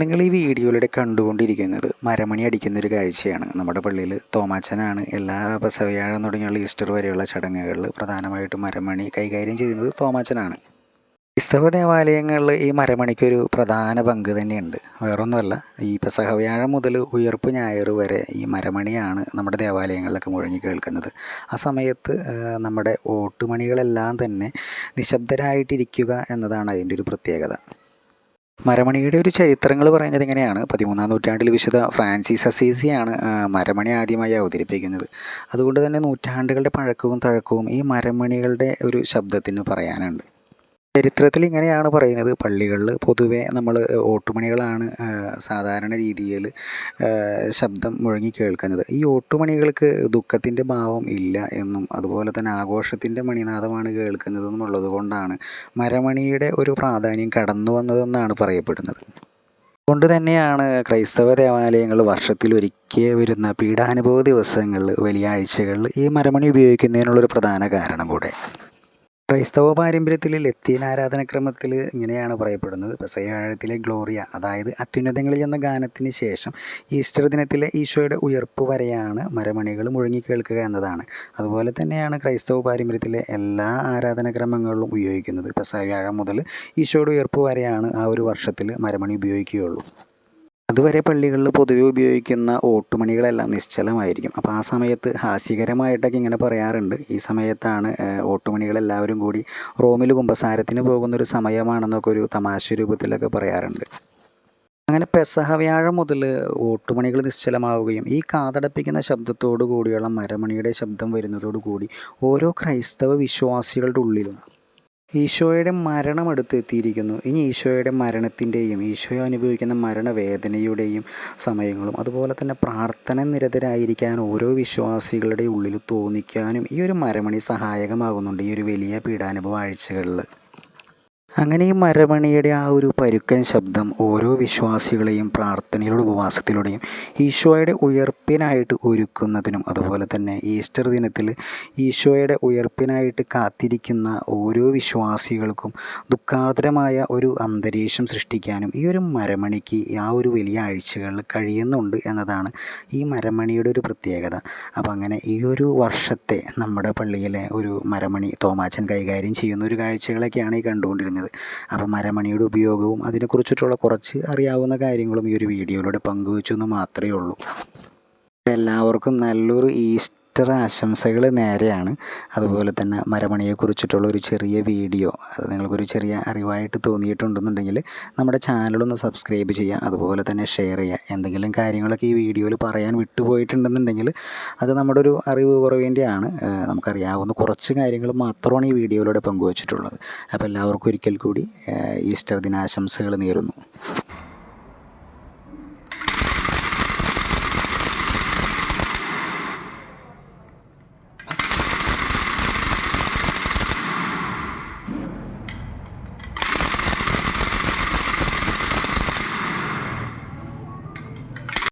നിങ്ങൾ ഈ വീഡിയോയിലൂടെ കണ്ടുകൊണ്ടിരിക്കുന്നത് മരമണി അടിക്കുന്ന ഒരു കാഴ്ചയാണ്. നമ്മുടെ പള്ളിയിൽ തോമാച്ചനാണ്. എല്ലാ ബസവ്യാഴം തുടങ്ങിയുള്ള ഈസ്റ്റർ വരെയുള്ള ചടങ്ങുകളിൽ പ്രധാനമായിട്ടും മരമണി കൈകാര്യം ചെയ്യുന്നത് തോമാച്ചനാണ്. ക്രിസ്തവ ദേവാലയങ്ങളിൽ ഈ മരമണിക്കൊരു പ്രധാന പങ്ക് തന്നെയുണ്ട്. വേറൊന്നുമല്ല ഈ പെസഹവ്യാഴം മുതൽ ഉയർപ്പ് ഞായർ വരെ ഈ മരമണിയാണ് നമ്മുടെ ദേവാലയങ്ങളിലൊക്കെ മുഴങ്ങി കേൾക്കുന്നത്. ആ സമയത്ത് നമ്മുടെ ഓട്ടുമണികളെല്ലാം തന്നെ നിശബ്ദരായിട്ടിരിക്കുക എന്നതാണ് അതിന്റെ ഒരു പ്രത്യേകത. മരമണിയുടെ ഒരു ചരിത്രങ്ങൾ പറയുന്നത് ഇങ്ങനെയാണ്. പതിമൂന്നാം നൂറ്റാണ്ടിൽ വിശുദ്ധ ഫ്രാൻസിസ് അസീസിയാണ് മരമണി ആദ്യമായി അവതരിപ്പിക്കുന്നത്. അതുകൊണ്ട് തന്നെ നൂറ്റാണ്ടുകളുടെ പഴക്കവും തഴക്കവും ഈ മരമണികളുടെ ഒരു ശബ്ദത്തിന് പറയാനുണ്ട്. ചരിത്രത്തിൽ ഇങ്ങനെയാണ് പറയുന്നത്. പള്ളികളിൽ പൊതുവേ നമ്മൾ ഓട്ടുമണികളാണ് സാധാരണ രീതിയിൽ ശബ്ദം മുഴങ്ങി കേൾക്കുന്നത്. ഈ ഓട്ടുമണികൾക്ക് ദുഃഖത്തിന്റെ ഭാവം ഇല്ല എന്നും അതുപോലെ തന്നെ ആഘോഷത്തിന്റെ മണിനാഥമാണ് കേൾക്കുന്നത് എന്നുള്ളത് കൊണ്ടാണ് മരമണിയുടെ ഒരു പ്രാധാന്യം കടന്നു വന്നതെന്നാണ് പറയപ്പെടുന്നത്. അതുകൊണ്ട് തന്നെയാണ് ക്രൈസ്തവ ദേവാലയങ്ങൾ വർഷത്തിൽ ഒരിക്കൽ വരുന്ന പീഡാനുഭവ ദിവസങ്ങളിൽ വലിയ ആഴ്ചകളിൽ ഈ മരമണി ഉപയോഗിക്കുന്നതിനുള്ളൊരു പ്രധാന കാരണം കൂടെ. ക്രൈസ്തവ പാരമ്പര്യത്തിൽ ലത്തീൻ ആരാധനക്രമത്തിൽ ഇങ്ങനെയാണ് പറയപ്പെടുന്നത്. പെസയാഴത്തിലെ ഗ്ലോറിയ അതായത് അത്യുന്നതങ്ങളിൽ എന്ന ഗാനത്തിന് ശേഷം ഈസ്റ്റർ ദിനത്തിലെ ഈശോയുടെ ഉയർപ്പ് വരെയാണ് മരമണികൾ മുഴങ്ങി കേൾക്കുക എന്നതാണ്. അതുപോലെ തന്നെയാണ് ക്രൈസ്തവ പാരമ്പര്യത്തിലെ എല്ലാ ആരാധനക്രമങ്ങളിലും ഉപയോഗിക്കുന്നത്. പെസയാഴം മുതൽ ഈശോയുടെ ഉയർപ്പ് വരെയാണ് ആ ഒരു വർഷത്തിൽ മരമണി ഉപയോഗിക്കുകയുള്ളൂ. അതുവരെ പള്ളികളിൽ പൊതുവെ ഉപയോഗിക്കുന്ന ഓട്ടുമണികളെല്ലാം നിശ്ചലമായിരിക്കും. അപ്പോൾ ആ സമയത്ത് ഹാസ്യകരമായിട്ടൊക്കെ ഇങ്ങനെ പറയാറുണ്ട്. ഈ സമയത്താണ് ഓട്ടുമണികളെല്ലാവരും കൂടി റോമിൽ കുമ്പസാരത്തിന് പോകുന്നൊരു സമയമാണെന്നൊക്കെ ഒരു തമാശ രൂപത്തിലൊക്കെ പറയാറുണ്ട്. അങ്ങനെ പെസഹ വ്യാഴം മുതൽ ഓട്ടുമണികൾ നിശ്ചലമാവുകയും ഈ കാതടപ്പിക്കുന്ന ശബ്ദത്തോടു കൂടിയുള്ള മരമണിയുടെ ശബ്ദം വരുന്നതോടു കൂടി ഓരോ ക്രൈസ്തവ വിശ്വാസികളുടെ ഉള്ളിലും ഈശോയുടെ മരണം അടുത്തെത്തിയിരിക്കുന്നു ഇനി ഈശോയുടെ മരണത്തിന്റെയും ഈശോ അനുഭവിക്കുന്ന മരണവേദനയുടെയും സമയങ്ങളും അതുപോലെ തന്നെ പ്രാർത്ഥന നിരതരായിരിക്കാൻ ഓരോ വിശ്വാസികളുടെ ഉള്ളിൽ തോന്നിക്കാനും ഈ ഒരു മരമണി സഹായകമാകുന്നുണ്ട് ഈ ഒരു വലിയ പീഡാനുഭവ ആഴ്ചകളിൽ അങ്ങനെ ഈ മരമണിയുടെ ആ ഒരു പരുക്കൻ ശബ്ദം ഓരോ വിശ്വാസികളെയും പ്രാർത്ഥനയിലൂടെ ഉപവാസത്തിലൂടെയും ഈശോയുടെ ഉയർപ്പിനായിട്ട് ഒരുക്കുന്നതിനും അതുപോലെ തന്നെ ഈസ്റ്റർ ദിനത്തിൽ ഈശോയുടെ ഉയർപ്പിനായിട്ട് കാത്തിരിക്കുന്ന ഓരോ വിശ്വാസികൾക്കും ദുഃഖാതരമായ ഒരു അന്തരീക്ഷം സൃഷ്ടിക്കാനും ഈ ഒരു മരമണിക്ക് ആ ഒരു വലിയ ആഴ്ചകളിൽ കഴിയുന്നുണ്ട് എന്നതാണ് ഈ മരമണിയുടെ ഒരു പ്രത്യേകത. അപ്പോൾ അങ്ങനെ ഈ ഒരു വർഷത്തെ നമ്മുടെ പള്ളിയിലെ ഒരു മരമണി തോമാച്ചൻ കൈകാര്യം ചെയ്യുന്ന ഒരു കാഴ്ചകളൊക്കെയാണ് ഈ കണ്ടുകൊണ്ടിരുന്നത്. അപ്പോൾ മരമണിയുടെ ഉപയോഗവും അതിനെക്കുറിച്ചിട്ടുള്ള കുറച്ച് അറിയാവുന്ന കാര്യങ്ങളും ഈ ഒരു വീഡിയോയിലൂടെ പങ്കുവെച്ചു എന്ന് മാത്രമേ ഉള്ളൂ. എല്ലാവർക്കും നല്ലൊരു ഈസ്റ്റർ ആശംസകൾ നേരെയാണ്. അതുപോലെ തന്നെ മരമണിയെക്കുറിച്ചിട്ടുള്ള ഒരു ചെറിയ വീഡിയോ അത് നിങ്ങൾക്കൊരു ചെറിയ അറിവായിട്ട് തോന്നിയിട്ടുണ്ടെന്നുണ്ടെങ്കിൽ നമ്മുടെ ചാനലൊന്ന് സബ്സ്ക്രൈബ് ചെയ്യുക അതുപോലെ തന്നെ ഷെയർ ചെയ്യുക. എന്തെങ്കിലും കാര്യങ്ങളൊക്കെ ഈ വീഡിയോയിൽ പറയാൻ വിട്ടുപോയിട്ടുണ്ടെന്നുണ്ടെങ്കിൽ അത് നമ്മുടെ ഒരു അറിവ് കുറവേണ്ടിയാണ്. നമുക്കറിയാവുന്ന കുറച്ച് കാര്യങ്ങൾ മാത്രമാണ് ഈ വീഡിയോയിലൂടെ പങ്കുവച്ചിട്ടുള്ളത്. അപ്പോൾ എല്ലാവർക്കും ഒരിക്കൽ കൂടി ഈസ്റ്റർ ദിനാശംസകൾ നേരുന്നു.